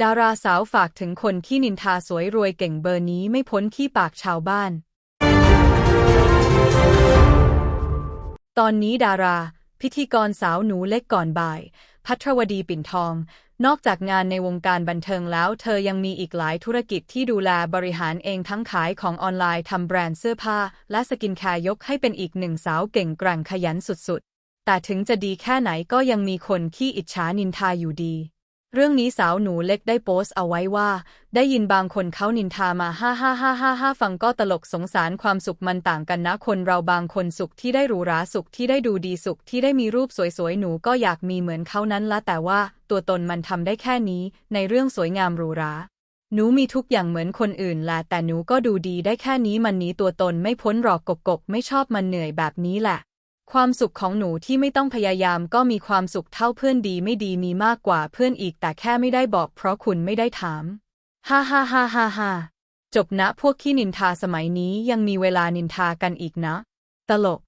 ดาราสาวฝากถึงคนที่นินทาสวยรวยเก่งเบอร์นี้ไม่พ้นขี้ปากชาวบ้าน ตอนนี้ดารา พิธีกรสาวหนูเล็กก่อนบ่าย พัทรวดีปิ่นทอง นอกจากงานในวงการบันเทิงแล้ว เธอยังมีอีกหลายธุรกิจที่ดูแลบริหารเองทั้งขายของออนไลน์ทำแบรนด์เสื้อผ้า และสกินแคร์ยกให้เป็นอีกหนึ่งสาวเก่งแกร่งขยันสุดๆ แต่ถึงจะดีแค่ไหนก็ยังมีคนที่อิจฉานินทาอยู่ดี เรื่องนี้สาวหนูเล็กได้โพสต์เอาไว้ว่า ได้ยินบางคนเขานินทามาฮ่าฮ่าฮ่าฮ่าฮ่าฟังก็ตลกสงสารความสุขมันต่างกันนะ คนเราบางคนสุขที่ได้หรูหราสุขที่ได้ดูดีสุขที่ได้มีรูปสวยๆ หนูก็อยากมีเหมือนเขานั้นละแต่ว่าตัวตนมันทำได้แค่นี้ ในเรื่องสวยงามหรูหราหนูมีทุกอย่างเหมือนคนอื่นแหละแต่หนูก็ดูดีได้แค่นี้มันหนี้ตัวตนไม่พ้นหรอกกบกบไม่ชอบมันเหนื่อยแบบนี้แหละ ความสุขของหนูที่ไม่ต้องพยายามก็มีความสุขเท่าเพื่อนดีไม่ดีมีมากกว่าเพื่อนอีกแต่แค่ไม่ได้บอกเพราะคุณไม่ได้ถาม ฮ่าฮ่าฮ่าฮ่าฮ่าจบนะพวกขี้นินทาสมัยนี้ยังมีเวลานินทากันอีกนะ ตลก